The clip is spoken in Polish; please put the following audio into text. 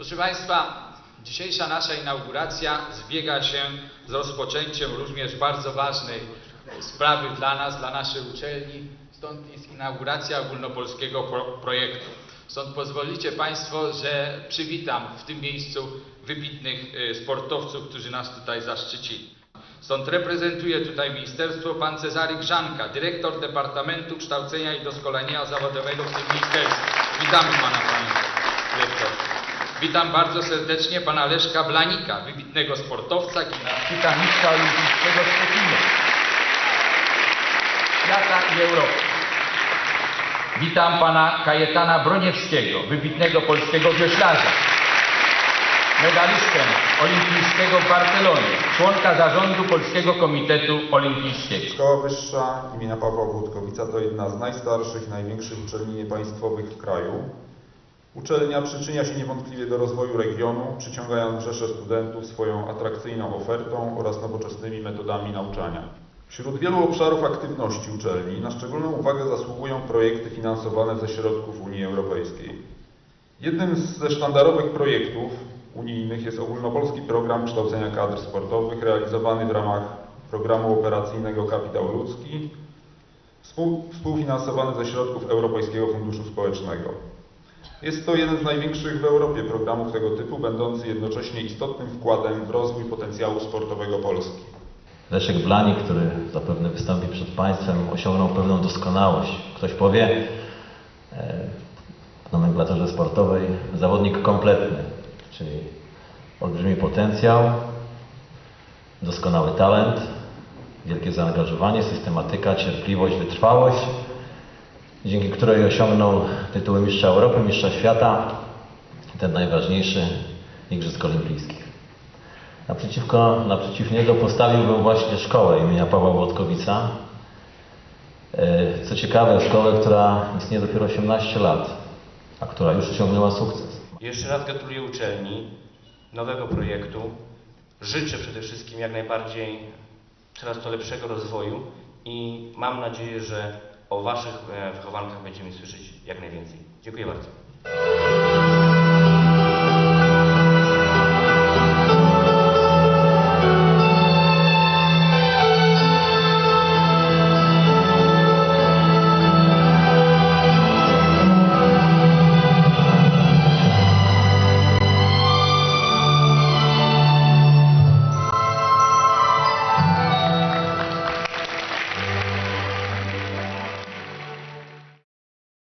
Proszę Państwa, dzisiejsza nasza inauguracja zbiega się z rozpoczęciem również bardzo ważnej sprawy dla nas, dla naszej uczelni. Stąd jest inauguracja ogólnopolskiego pro projektu. Stąd pozwolicie Państwo, że przywitam w tym miejscu wybitnych e, sportowców, którzy nas tutaj zaszczycili. Stąd reprezentuje tutaj ministerstwo pan Cezary Grzanka, dyrektor Departamentu Kształcenia i Doskonalenia Zawodowego w tym ministerstwie. Witamy pana, panie dyrektorze. Witam bardzo serdecznie pana Leszka Blanika, wybitnego sportowca, gimnastyka, mistrza olimpijskiego z Pekinu, świata i Europy. Witam pana Kajetana Broniewskiego, wybitnego polskiego wioślarza, medalistę olimpijskiego w Barcelonie, członka zarządu Polskiego Komitetu Olimpijskiego. Szkoła Wyższa imienia Pawła Włodkowica to jedna z najstarszych największych uczelni niepaństwowych w kraju. Uczelnia przyczynia się niewątpliwie do rozwoju regionu, przyciągając rzesze studentów swoją atrakcyjną ofertą oraz nowoczesnymi metodami nauczania. Wśród wielu obszarów aktywności uczelni na szczególną uwagę zasługują projekty finansowane ze środków Unii Europejskiej. Jednym ze sztandarowych projektów unijnych jest ogólnopolski program kształcenia kadr sportowych realizowany w ramach programu operacyjnego Kapitał Ludzki, współ- współfinansowany ze środków Europejskiego Funduszu Społecznego. Jest to jeden z największych w Europie programów tego typu, będący jednocześnie istotnym wkładem w rozwój potencjału sportowego Polski. Leszek Blanik, który zapewne wystąpi przed Państwem, osiągnął pewną doskonałość. Ktoś powie e, w nomenklaturze sportowej zawodnik kompletny, czyli olbrzymi potencjał, doskonały talent, wielkie zaangażowanie, systematyka, cierpliwość, wytrwałość, dzięki której osiągnął tytuły mistrza Europy, mistrza świata, ten najważniejszy Igrzysk Olimpijskich. Naprzeciwko, naprzeciw niego postawiłbym właśnie szkołę imienia Pawła Włodkowica. E, Co ciekawe, szkołę, która istnieje dopiero 18 lat, a która już osiągnęła sukces. Jeszcze raz gratuluję uczelni nowego projektu. Życzę przede wszystkim jak najbardziej coraz to lepszego rozwoju i mam nadzieję, że o Waszych e, wychowankach będziemy słyszeć jak najwięcej. Dziękuję bardzo.